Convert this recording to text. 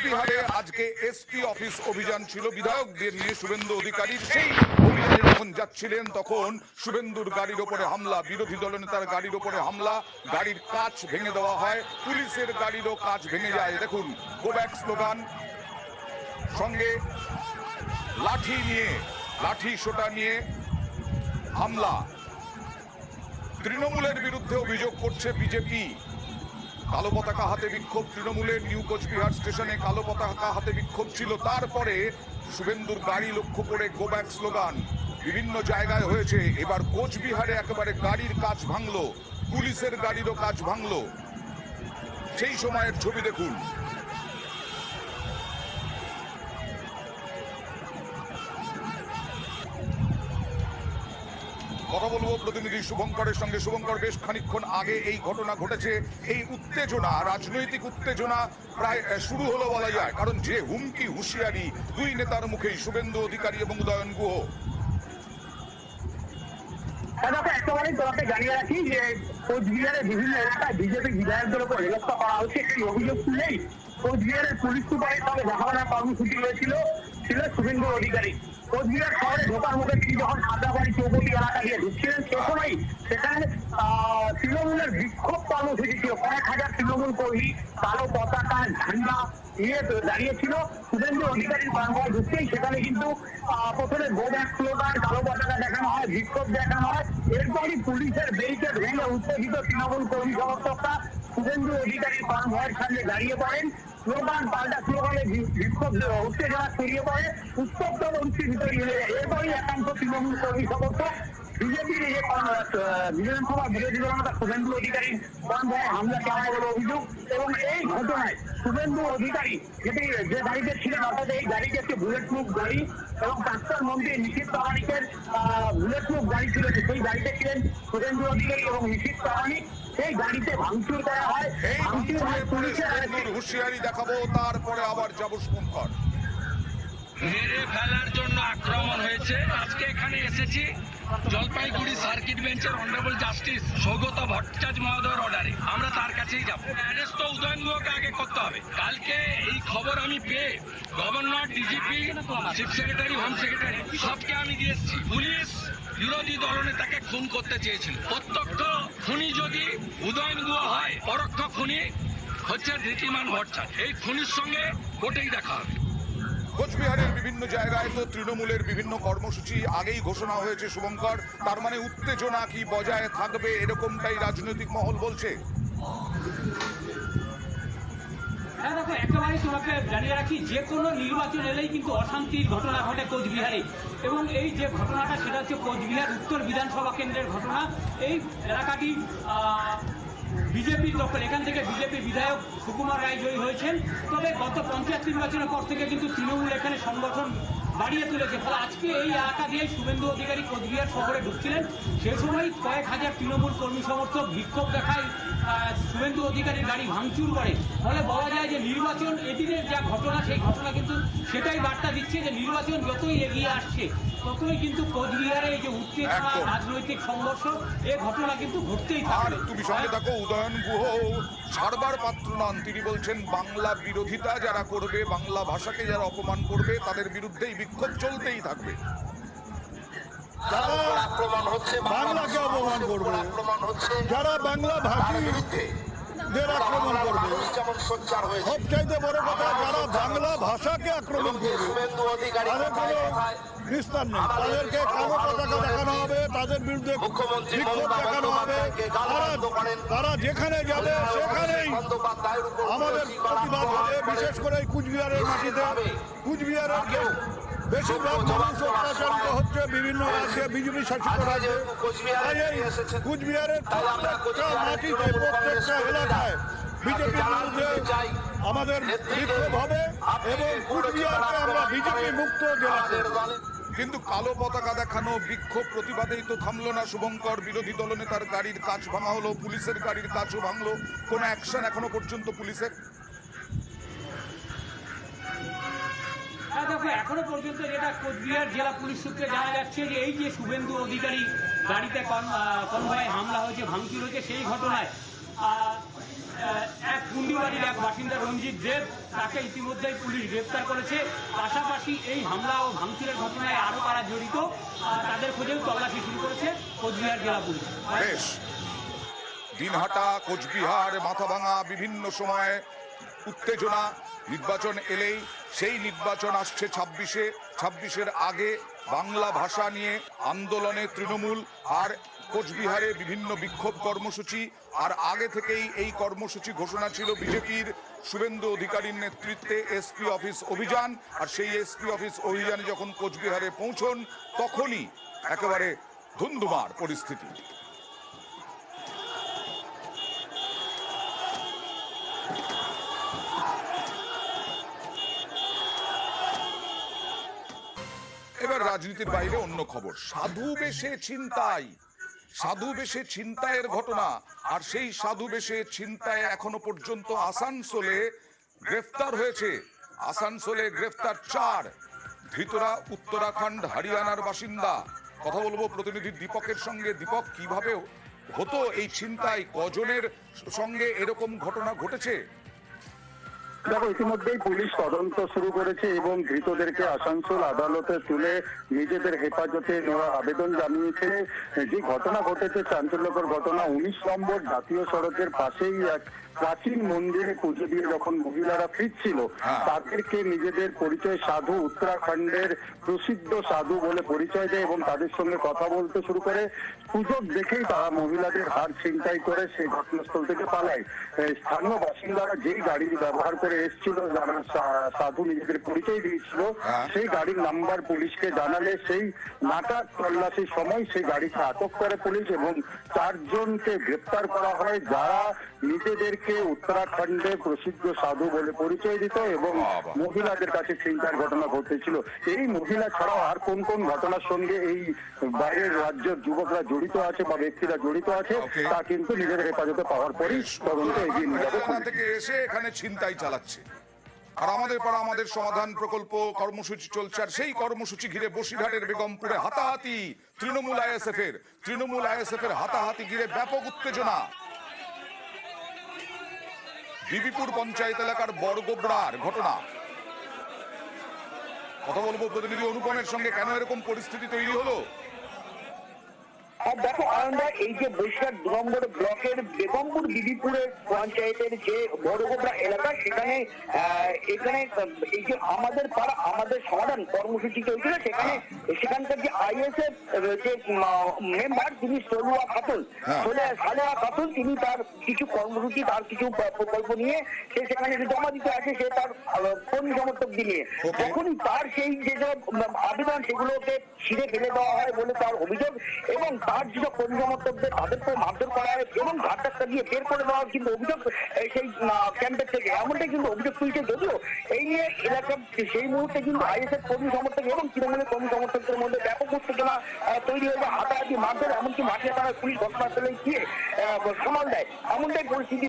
কোচবিহারে আজকে SP office অভিযান ছিল। বিধায়কদের নিয়ে শুভেন্দু অধিকারী সেই অভিযানে যখন যাচ্ছিলেন, তখন শুভেন্দুর গাড়ির ওপরে হামলা, বিরোধী দলনেতার গাড়ির ওপরে হামলা, গাড়ির কাচ ভেঙে দেওয়া হয়, পুলিশের গাড়িরও কাচ ভেঙে যায়। দেখুন গোব্যাক স্লোগান, সঙ্গে লাঠি নিয়ে, লাঠি সোটা নিয়ে হামলা। তৃণমূলের বিরুদ্ধে অভিযোগ করছে বিজেপি। কালো পতাকা হাতে বিক্ষোভ, তৃণমূলের নিউ কোচবিহার স্টেশনে কালো পতাকা হাতে বিক্ষোভ ছিল। তারপরে শুভেন্দুর গাড়ি লক্ষ্য করে গো ব্যাক স্লোগান বিভিন্ন জায়গায় হয়েছে। এবার কোচবিহারে একেবারে গাড়ির কাজ ভাঙলো, পুলিশের গাড়িরও কাজ ভাঙলো। সেই সময়ের ছবি দেখুন। কথা বলব প্রতিনিধি শুভঙ্করের সঙ্গে। শুভঙ্কর, বেশ খানিকক্ষণ আগে এই ঘটনা ঘটেছে। এই উত্তেজনা, রাজনৈতিক উত্তেজনা প্রায় শুরু হলো বলা যায়। কারণ যে হুমকি, হুঁশিয়ারি দুই নেতার মুখেই, শুভেন্দু অধিকারী এবং উদয়ন গুহ। দাদাকে একেবারেই তোমাকে জানিয়ে রাখি যে কোচবিহারের বিভিন্ন এলাকায় বিজেপি বিধায়কদের উপর করা হচ্ছে। অভিযোগ তুলেই কোচবিহারের পুলিশ সুপারের সঙ্গে কর্মসূচি হয়েছিল, ছিল শুভেন্দু অধিকারী। কোচবিহার শহরে ঢোকার মুখে তিনি যখন খাদ্যাবাড়ি চৌপতি এলাকা দিয়ে ঢুকছিলেন, সে সময় সেখানে তৃণমূলের বিক্ষোভ কর্মসূচি ছিল। কয়েক হাজার তৃণমূল কর্মী, কালো পতাকা, ঝান্ডা নিয়ে দাঁড়িয়েছিল। শুভেন্দু অধিকারীর কনভয় ঢুকতেই সেখানে কিন্তু প্রথমে গো ব্যাক স্লোগান, কালো পতাকা দেখানো হয়, বিক্ষোভ দেখানো হয়। এরপরই পুলিশের ব্যারিকেড ভেঙে উত্তেজিত তৃণমূল কর্মী সমর্থকরা শুভেন্দু অধিকারীর কনভয়ের সামনে দাঁড়িয়ে পড়েন। স্লোগান পাল্টা স্লোগানে বিক্ষোভ উত্তেজনা ছড়িয়ে পড়ে, উত্তপ্ত পরিস্থিতি তৈরি হয়ে যায়। এরপরই একাংশ তৃণমূল কর্মী সমর্থক বিজেপির যে বিধানসভা বিরোধী দলনেতা শুভেন্দু অধিকারী কনভয়ে হামলা চালায় বলে অভিযোগ। এবং এই ঘটনায় শুভেন্দু অধিকারী, যেটি যে গাড়িতে ছিলেন, অর্থাৎ এই গাড়িটি একটি বুলেট প্রুফ গাড়ি, এবং প্রাক্তন মন্ত্রী নিশীত প্রামাণিকের বুলেট প্রুফ গাড়ি ছিল সেই গাড়িতে ছিলেন শুভেন্দু অধিকারী এবং নিশীত প্রামাণিক। সেই গাড়িতে ভাঙচুর করা হয় এই ভাঙচুর হয় পুলিশের হুঁশিয়ারি দেখাবো তারপরে আবার যাব শুনকর মেরে ফেলার জন্য আক্রমণ হয়েছে। আজকে এখানে এসেছি জলপাইগুড়ি সার্কিট বেঞ্চের অনারেবল জাস্টিস সৌগত ভট্টাচার্য মহোদয়ের অর্ডারে আমরা তার কাছেই যাব। অ্যারেস্ট তো উদয়ন আগে করতে হবে। কালকে এই খবর আমি পেয়ে governor DGP chief secretary home secretary সবকে আমি দিয়ে এসেছি। পুলিশ, বিরোধী দলনেতাকে খুন করতে চেয়েছিল। প্রত্যক্ষ খুনি যদি উদয়ন গুহ হয়, পরোক্ষ খুনি হচ্ছে ধৃতিমান ভট্টাচার্য। এই খুনির সঙ্গে কোর্টেই দেখা হবে। কোচবিহারের বিভিন্ন জায়গায় তো তৃণমূলের বিভিন্ন কর্মসূচি আগেই ঘোষণা হয়েছে, শুভঙ্কর। তার মানে উত্তেজনা কি বজায় থাকবে এরকমটাই রাজনৈতিক মহল বলছে? হ্যাঁ দেখো একেবারেই তোমাকে জানিয়ে রাখি, যে কোনো নির্বাচন এলেই কিন্তু অশান্তির ঘটনা ঘটে কোচবিহারে। এবং এই যে ঘটনাটা, সেটা হচ্ছে কোচবিহার উত্তর বিধানসভা কেন্দ্রের ঘটনা। এই এলাকাটি বিজেপির দখল এখান থেকে বিজেপি বিধায়ক সুকুমার রায় জয়ী হয়েছেন, তবে গত পঞ্চায়েত নির্বাচনের পর থেকে কিন্তু তৃণমূল এখানে সংগঠন বাড়িয়ে তুলেছে। ফলে আজকে এই এলাকা দিয়ে শুভেন্দু অধিকারী কোচবিহার শহরে ঢুকছিলেন। সেই সময় কয়েক হাজার তৃণমূল কর্মী সমর্থক বিক্ষোভ দেখায় শুভেন্দু অধিকারীর গাড়ি ভাঙচুর করে। ফলে বলা যায় যে নির্বাচন এদিনের যা ঘটনা সেই ঘটনা কিন্তু সেটাই বার্তা দিচ্ছে যে নির্বাচন যতই এগিয়ে আসছে ততই কিন্তু কোচবিহারে এই যে উত্তেজনা রাজনৈতিক সংঘর্ষ এই ঘটনা কিন্তু ঘটতেই থাকবে। তুমি সঙ্গে থাকো উদয়ন গুহ ছাড়বার পাত্র নন। তিনি বলছেন বাংলা বিরোধিতা যারা করবে বাংলা ভাষাকে যারা অপমান করবে তাদের বিরুদ্ধেই বিক্ষোভ চলতেই থাকবে। যারা আক্রমণ হচ্ছে বাংলাকে অপমান করবে। আক্রমণ হচ্ছে যারা বাংলা ভাষী বিরুদ্ধে দের আক্রমণ করবে। সবচাইতে বড় কথা যারা বাংলা ভাষাকে আক্রমণ করবে তাদের কোনো নিস্তার নেই। তাদেরকে কালো পতাকা দেখানো হবে তাদের বিরুদ্ধে বিক্ষোভ দেখানো হবে। তারা তারা যেখানে যাবে সেখানেই আমাদের প্রতিবাদ হবে বিশেষ করে কুচবিহারের মাটিতে। কুচবিহারের বেশিরভাগ মানুষ অত্যাচারিত হচ্ছে বিভিন্ন রাজ্যে বিজেপি শাসিত রাজ্যে। কোচবিহারে তাই এই কুচবিহারের প্রত্যেকটা মাটিতে প্রত্যেকটা এলাকায় বিজেপির বিরুদ্ধে আমাদের বিক্ষোভ হবে এবং কুচবিহারকে আমরা বিজেপি মুক্ত জেলা কিন্তু কালো পতাকা দেখানো বিক্ষোভ প্রতিবাদেই তো থামলো না শুভঙ্কর। বিরোধী দলনেতার গাড়ির কাজ ভাঙা হলো পুলিশের গাড়ির কাজও ভাঙলো। কোনো অ্যাকশন এখনও পর্যন্ত পুলিশের? এখনও পর্যন্ত যেটা কোচবিহার জেলা পুলিশ সূত্রে জানা যাচ্ছে যে এই যে শুভেন্দু অধিকারী গাড়িতে কনভয়ে হামলা হয়েছে, ভাঙচুর হয়েছে, সেই ঘটনায় এক কুন্ডিবাড়ির এক বাসিন্দা রঞ্জিত দেব, তাকে ইতিমধ্যেই পুলিশ গ্রেপ্তার করেছে। পাশাপাশি এই হামলা ও ভাঙচুরের ঘটনায় আরও তারা জড়িত তাদের খোঁজেও তল্লাশি শুরু করেছে কোচবিহার জেলা পুলিশ। দিনহাটা, কোচবিহার, মাথাভাঙা বিভিন্ন সময়ে উত্তেজনা, নির্বাচন এলেই সেই নির্বাচন আসছে ছাব্বিশে, ছাব্বিশের আগে বাংলা ভাষা নিয়ে আন্দোলনে তৃণমূল আর কোচবিহারে বিভিন্ন বিক্ষোভ কর্মসূচি, আর আগে থেকেই এই কর্মসূচি ঘোষণা ছিল বিজেপির শুভেন্দু অধিকারীর নেতৃত্বে এসপি অফিস অভিযান, আর সেই এসপি অফিস অভিযানে যখন কোচবিহারে পৌঁছন, তখনই একেবারে ধুন্ধুমার পরিস্থিতি। এবার রাজনীতির বাইরে অন্য খবর। সাধু বেশে ছিনতাই। সাধু বেশে ছিনতাইয়ের ঘটনা। আর সেই সাধু বেশে ছিনতাই এখনও পর্যন্ত আসানসোলে গ্রেফতার হয়েছে। আসানসোলে গ্রেফতার চার। ধৃতরা উত্তরাখণ্ড, হরিয়ানার বাসিন্দা। কথা বলব প্রতিনিধি দীপকের সঙ্গে। দীপক, কীভাবে হতো এই ছিনতাই? কজনের সঙ্গে এরকম ঘটনা ঘটেছে? দেখো ইতিমধ্যেই পুলিশ তদন্ত শুরু করেছে এবং ধৃতদেরকে আসানসোল আদালতে তুলে নিজেদের হেফাজতে নেওয়ার আবেদন জানিয়েছে। যে ঘটনা ঘটেছে চাঞ্চল্যকর ঘটনা উনিশ নম্বর জাতীয় সড়কের পাশেই এক প্রাচীন মন্দিরে পুজো দিয়ে যখন মহিলারা ফিরছিল হ্যাঁ। তাদেরকে নিজেদের পরিচয় সাধু উত্তরাখণ্ডের প্রসিদ্ধ সাধু বলে পরিচয় দেয় এবং তাদের সঙ্গে কথা বলতে শুরু করে। সুযোগ দেখেই তারা মহিলাদের হার ছিনতাই করে সেই ঘটনাস্থল থেকে পালায়। স্থানীয় বাসিন্দারা যেই গাড়ি ব্যবহার করে এসেছিল যারা সাধু নিজেদের পরিচয় দিয়েছিল হ্যাঁ। সেই গাড়ির নাম্বার পুলিশকে জানালে সেই নাটাক তল্লাশির সময় সেই গাড়িকে আটক করে পুলিশ এবং চারজনকে গ্রেপ্তার করা হয় যারা নিজেদেরকে উত্তরাখণ্ডে প্রসিদ্ধ সাধু বলে পরিচয় দিত এবং মহিলাদের কাছে চিন্তার ঘটনা ঘটেছিল। এই মহিলা ছাড়াও আর কোন কোন ঘটনার সঙ্গে এই বাইরের রাজ্যের যুবকরা জড়িত আছে বা ব্যক্তিরা জড়িত আছে তা কিন্তু নিজেদের হেফাজতে পাওয়ার পরই তদন্ত এগিয়ে নিয়ে যাবে থেকে এসে এখানে ছিনতাই চালাচ্ছে। আর আমাদের পাড়া, আমাদের সমাধান প্রকল্প কর্মসূচি চলছে, আর সেই কর্মসূচি ঘিরে বসিরহাটের বেগমপুরে হাতাহাতি তৃণমূল আইএসএফ এর তৃণমূল আইএসএফ এর হাতাহাতি ঘিরে ব্যাপক উত্তেজনা। বিবিপুর পঞ্চায়েত এলাকার বড়গোবড়ার ঘটনা। কথা বলব প্রতিনিধি অনুপমের সঙ্গে কেন এরকম পরিস্থিতি তৈরি হলো? আর দেখো আনন্দা এই যে বৈশাখ দু নম্বর ব্লকের বেগমপুর বিবিপুরের পঞ্চায়েতের যে বড়গোবরা এলাকা সেখানে এখানে এই যে আমাদের পাড়া আমাদের সমাধান কর্মসূচি চলছিল সেখানে সেখানকার যে আইএসএফ যে মেম্বার তিনি সলুয়া খাতুন। হ্যাঁ। সোলে- সালেহা খাতুন তিনি তার কিছু কর্মসূচি তার কিছু প্রকল্প নিয়ে সে সেখানে যে জমা দিতে আছে সে তার কর্মী সমর্থক দিয়ে তখনই তার সেই যে সব আবেদন সেগুলোকে ছিঁড়ে ফেলে দেওয়া হয় বলে তার অভিযোগ এবং তার যেসব কর্মী সমর্থকদের তাদেরকে মারধর করা হয় এবং ঘাট রাস্তা দিয়ে বের করে দেওয়ার কিন্তু অভিযোগ সেই ক্যাম্পের থেকে। এমনটাই কিন্তু অভিযোগ তুলছে যদিও এই নিয়ে এলাকার সেই মুহূর্তে কিন্তু আইএসএফ কর্মী সমর্থক এবং তৃণমূলের কর্মী সমর্থকদের মধ্যে ব্যাপক উত্তেজনা তৈরি হয়েছে, হাতাহাতি মারধর, এমনকি মাঠে তারা পুলিশ ঘটনাস্থলে গিয়ে সামাল দেয়। এমনটাই পরিস্থিতি